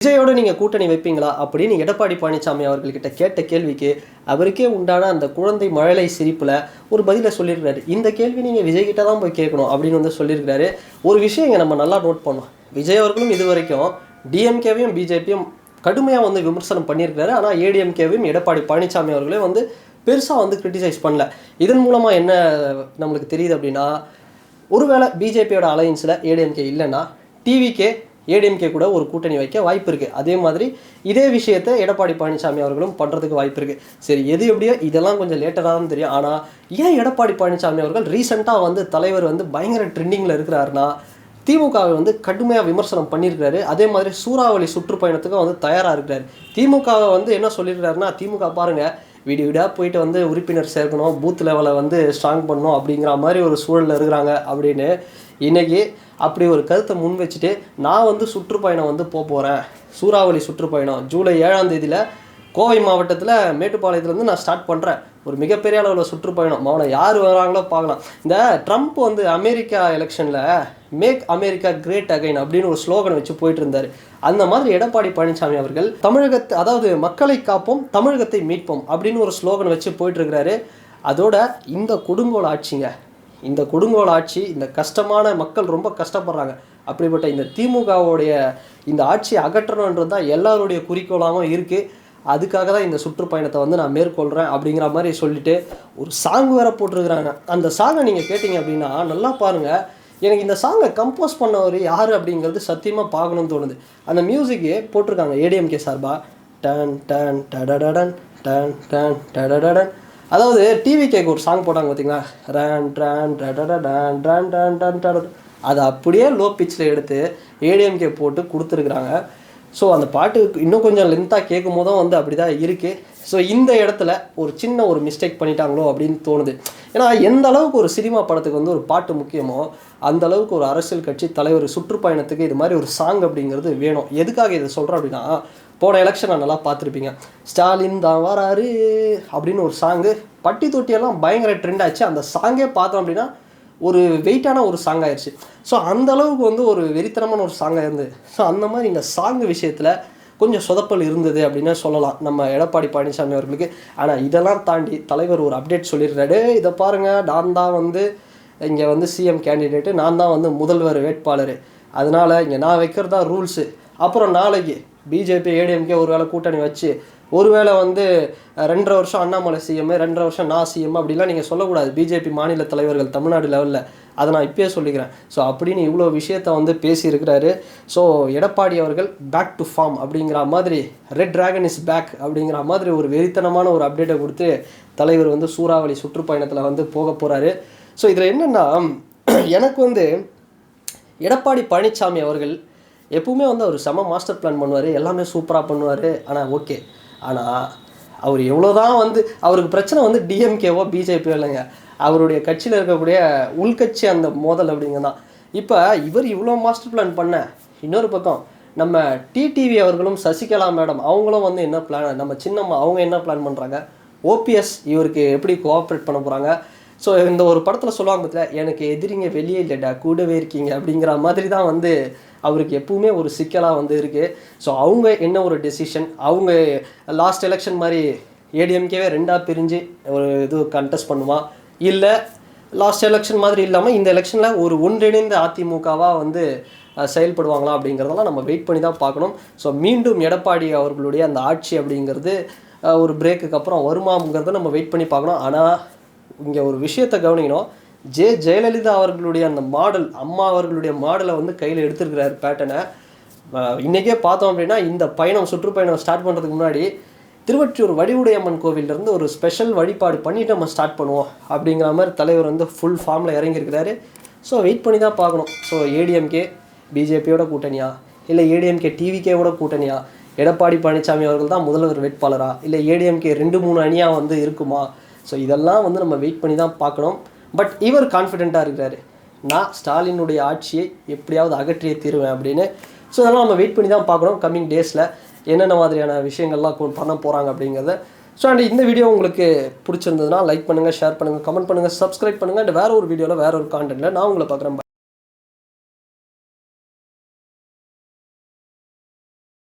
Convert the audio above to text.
விஜயோட நீங்கள் கூட்டணி வைப்பீங்களா அப்படின்னு எடப்பாடி பழனிசாமி அவர்கள்கிட்ட கேட்ட கேள்விக்கு அவருக்கே உண்டான அந்த குழந்தை மழலை சிரிப்பில் ஒரு பதிலை சொல்லியிருக்காரு இந்த கேள்வி நீங்கள் விஜய் கிட்ட தான் போய் கேட்கணும் அப்படின்னு வந்து சொல்லியிருக்காரு ஒரு விஷயம் இங்கே நம்ம நல்லா நோட் பண்ணோம் விஜய் அவர்களும் இது வரைக்கும் டிஎம்கேவையும் பிஜேபியும் கடுமையாக வந்து விமர்சனம் பண்ணியிருக்கிறாரு. ஆனால் ஏடிஎம்கேவையும் எடப்பாடி பழனிசாமி அவர்களே வந்து பெருசாக வந்து கிரிட்டிசைஸ் பண்ணல. இதன் மூலமாக என்ன நம்மளுக்கு தெரியுது அப்படின்னா ஒருவேளை பிஜேபியோட அலையன்ஸில் ஏடிஎம்கே இல்லைன்னா டிவிக்கே ஏடிஎம்கே கூட ஒரு கூட்டணி வைக்க வாய்ப்பு இருக்குது அதே மாதிரி இதே விஷயத்தை எடப்பாடி பழனிசாமி அவர்களும் பண்ணுறதுக்கு வாய்ப்பு இருக்குது சரி எது எப்படியோ இதெல்லாம் கொஞ்சம் லேட்டராக தான் தெரியும். ஆனால் ஏன் எடப்பாடி பழனிசாமி அவர்கள் ரீசெண்டாக வந்து தலைவர் வந்து பயங்கர ட்ரெண்டிங்கில் இருக்கிறாருன்னா திமுகவை வந்து கடுமையாக விமர்சனம் பண்ணியிருக்காரு அதே மாதிரி சூறாவளி சுற்றுப்பயணத்துக்கும் வந்து தயாராக இருக்கிறாரு. திமுகவை வந்து என்ன சொல்லியிருக்காருன்னா திமுக பாருங்கள் வீடு வீடாக போயிட்டு வந்து உறுப்பினர் சேர்க்கணும் பூத் லெவலை வந்து ஸ்ட்ராங் பண்ணணும் அப்படிங்கிற மாதிரி ஒரு சூழலில் இருக்கிறாங்க அப்படின்னு இன்னைக்கு அப்படி ஒரு கருத்தை முன் வச்சுட்டு நான் வந்து சுற்றுப்பயணம் வந்து போக போகிறேன் சூறாவளி சுற்றுப்பயணம். ஜூலை ஏழாம் தேதியில் கோவை மாவட்டத்தில் மேட்டுப்பாளையத்துலேருந்து நான் ஸ்டார்ட் பண்ணுறேன் ஒரு மிகப்பெரிய அளவில் சுற்றுப்பயணம். அவனை யார் வராங்களோ பார்க்கலாம். இந்த ட்ரம்ப் வந்து அமெரிக்கா எலெக்ஷனில் மேக் அமெரிக்கா கிரேட் அகைன் அப்படின்னு ஒரு ஸ்லோகன் வச்சு போயிட்டு இருந்தார். அந்த மாதிரி எடப்பாடி பழனிசாமி அவர்கள் தமிழகத்தை அதாவது மக்களை காப்போம் தமிழகத்தை மீட்போம் அப்படின்னு ஒரு ஸ்லோகன் வச்சு போயிட்டு இருக்கிறாரு. அதோட இந்த கொடுங்கோல் ஆட்சிங்க இந்த கொடுங்கோல் ஆட்சி இந்த கஷ்டமான மக்கள் ரொம்ப கஷ்டப்படுறாங்க. அப்படிப்பட்ட இந்த திமுகவுடைய இந்த ஆட்சியை அகற்றணுன்றது தான் எல்லாருடைய குறிக்கோளாகவும் இருக்குது அதுக்காக தான் இந்த சுற்றுப்பயணத்தை வந்து நான் மேற்கொள்கிறேன் அப்படிங்கிற மாதிரி சொல்லிட்டு ஒரு சாங் வேற போட்டிருக்கிறாங்க. அந்த சாங்கை நீங்கள் கேட்டிங்க அப்படின்னா நல்லா பாருங்கள் எனக்கு இந்த சாங்கை கம்போஸ் பண்ணவர் யார் அப்படிங்கிறது சத்தியமாக பார்க்கணும்னு தோணுது. அந்த மியூசிக்கு போட்டிருக்காங்க ஏடிஎம்கே சார்பா. டன் டன் டடடன் டன் டன் டடடடன். அதாவது டிவி கேக்கு ஒரு சாங் போட்டாங்க பார்த்தீங்களா ரன் ட்ரான் டடடடன் டன் டன் டன் டடன் அதை அப்படியே லோ பிச்சில் எடுத்து ஏடிஎம்கே போட்டு கொடுத்துருக்குறாங்க. ஸோ அந்த பாட்டு இன்னும் கொஞ்சம் லென்த்தாக கேட்கும் போதும் வந்து அப்படி தான் இருக்குது ஸோ இந்த இடத்துல ஒரு சின்ன ஒரு மிஸ்டேக் பண்ணிட்டாங்களோ அப்படின்னு தோணுது. ஏன்னா எந்த அளவுக்கு ஒரு சினிமா படத்துக்கு வந்து ஒரு பாட்டு முக்கியமோ அந்த அளவுக்கு ஒரு அரசியல் கட்சி தலைவர் சுற்றுப்பயணத்துக்கு இது மாதிரி ஒரு சாங் அப்படிங்கிறது வேணும். எதுக்காக இதை சொல்கிறோம் அப்படின்னா போன எலெக்ஷனை நல்லா பார்த்துருப்பீங்க. ஸ்டாலின் தான் வராரு அப்படின்னு ஒரு சாங்கு பட்டி தொட்டியெல்லாம் பயங்கர ட்ரெண்ட் ஆச்சு. அந்த சாங்கே பார்த்தோம் அப்படின்னா ஒரு வெயிட்டான ஒரு சாங் ஆயிடுச்சு ஸோ அந்த அளவுக்கு வந்து ஒரு வெறித்தனமான ஒரு சாங்காக இருந்தது. ஸோ அந்த மாதிரி இந்த சாங் விஷயத்தில் கொஞ்சம் சொதப்பல் இருந்தது அப்படின்னு சொல்லலாம் நம்ம எடப்பாடி பழனிசாமி அவர்களுக்கு. ஆனால் இதெல்லாம் தாண்டி தலைவர் ஒரு அப்டேட் சொல்லியிருந்தாரு இதை பாருங்கள் நான் தான் வந்து இங்கே வந்து சிஎம் கேண்டிடேட்டு நான் தான் வந்து முதல்வர் வேட்பாளர். அதனால் இங்கே நான் வைக்கிறதா ரூல்ஸு அப்புறம் நாளைக்கு பிஜேபி ஏடிஎம்கே ஒரு வேளை கூட்டணி வச்சு ஒருவேளை வந்து ரெண்டரை வருஷம் அண்ணாமலை சிஎம் ரெண்டரை வருஷம் நான் சிஎம் அப்படிலாம் நீங்கள் சொல்லக்கூடாது. பிஜேபி மாநில தலைவர்கள் தமிழ்நாடு லெவலில் அதை நான் இப்பயே சொல்லிக்கிறேன். ஸோ அப்படின்னு இவ்வளோ விஷயத்த வந்து பேசியிருக்கிறாரு. ஸோ எடப்பாடி அவர்கள் பேக் டு ஃபார்ம் அப்படிங்கிற மாதிரி ரெட் ட்ராகன் இஸ் பேக் அப்படிங்கிற மாதிரி ஒரு வெறித்தனமான ஒரு அப்டேட்டை கொடுத்து தலைவர் வந்து சூறாவளி சுற்றுப்பயணத்தில் வந்து போக போகிறாரு ஸோ இதில் என்னென்னா எனக்கு வந்து எடப்பாடி பழனிசாமி அவர்கள் எப்பவுமே வந்து அவர் செம மாஸ்டர் பிளான் பண்ணுவார் எல்லாமே சூப்பராக பண்ணுவார். ஆனால் ஓகே ஆனால் அவர் எவ்வளோ தான் வந்து அவருக்கு பிரச்சனை வந்து டிஎம்கேவோ பிஜேபியோ இல்லைங்க. அவருடைய கட்சியில் இருக்கக்கூடிய உள்கட்சி அந்த மோதல் அப்படிங்க தான் இப்போ இவர் இவ்வளோ மாஸ்டர் பிளான் பண்ண இன்னொரு பக்கம் நம்ம டிடிவி அவர்களும் சசிகலா மேடம் அவங்களும் வந்து என்ன பிளான் நம்ம சின்னம்மா அவங்க என்ன பிளான் பண்ணுறாங்க ஓபிஎஸ் இவருக்கு எப்படி கோஆப்ரேட் பண்ண போகிறாங்க ஸோ இந்த ஒரு படத்தில் சொல்லுவாங்க பார்த்தீங்களா எனக்கு எதிரிங்க வெளியே இல்லைடா கூடவே இருக்கீங்க அப்படிங்கிற மாதிரி தான் வந்து அவருக்கு எப்பவுமே ஒரு சிக்கலாக வந்து இருக்குது ஸோ அவங்க என்ன ஒரு டெசிஷன் அவங்க லாஸ்ட் எலெக்ஷன் மாதிரி ஏடிஎம்கேவே ரெண்டாக பிரிஞ்சு ஒரு இது கண்டெஸ்ட் பண்ணுமா? இல்லை லாஸ்ட் எலெக்ஷன் மாதிரி இல்லாமல் இந்த எலெக்ஷனில் ஒரு ஒன்றிணைந்த அதிமுகவாக வந்து செயல்படுவாங்களா அப்படிங்கிறதெல்லாம் நம்ம வெயிட் பண்ணி தான் பார்க்கணும். ஸோ மீண்டும் எடப்பாடி அவர்களுடைய அந்த ஆட்சி அப்படிங்கிறது ஒரு பிரேக்குக்கு அப்புறம் வருமாங்கிறத நம்ம வெயிட் பண்ணி பார்க்கணும். ஆனால் இங்கே ஒரு விஷயத்தை கவனிக்கணும். ஜே ஜெயலலிதா அவர்களுடைய அந்த மாடல் அம்மா அவர்களுடைய மாடலை வந்து கையில் எடுத்திருக்கிறார் பேட்டனை. இன்றைக்கே பார்த்தோம் அப்படின்னா இந்த பயணம் சுற்றுப்பயணம் ஸ்டார்ட் பண்ணுறதுக்கு முன்னாடி திருவற்றியூர் வடிவுடையம்மன் கோவிலிருந்து ஒரு ஸ்பெஷல் வழிபாடு பண்ணிவிட்டு நம்ம ஸ்டார்ட் பண்ணுவோம் அப்படிங்கிற மாதிரி தலைவர் வந்து ஃபுல் ஃபார்மில் இறங்கியிருக்கிறாரு. ஸோ வெயிட் பண்ணி தான் பார்க்கணும். ஸோ ஏடிஎம்கே பிஜேபியோட கூட்டணியா? இல்லை ஏடிஎம்கே டிவிகேவோட கூட்டணியா? எடப்பாடி பழனிசாமி அவர்கள் தான் முதல்வர் வேட்பாளரா? இல்லை ஏடிஎம்கே ரெண்டு மூணு அணியாக வந்து இருக்குமா? ஸோ இதெல்லாம் வந்து நம்ம வெயிட் பண்ணி தான் பார்க்கணும். பட் இவர் கான்ஃபிடெண்ட்டாக இருக்கிறாரு. நான் ஸ்டாலினுடைய ஆட்சியை எப்படியாவது அகற்றியே தீருவேன் அப்படின்னு. ஸோ அதெல்லாம் நம்ம வெயிட் பண்ணி தான் பார்க்கணும் கம்மிங் டேஸில் என்னென்ன மாதிரியான விஷயங்கள்லாம் கொ- பண்ண போகிறாங்க அப்படிங்கிறத. ஸோ அண்ட் இந்த வீடியோ உங்களுக்கு பிடிச்சிருந்ததுன்னா லைக் பண்ணுங்கள் ஷேர் பண்ணுங்கள் கமெண்ட் பண்ணுங்கள் சப்ஸ்கிரைப் பண்ணுங்கள் அண்ட் வேறு ஒரு வீடியோவில் வேறு ஒரு கான்டென்ட்டில் நான் உங்களை பார்க்குறேன்.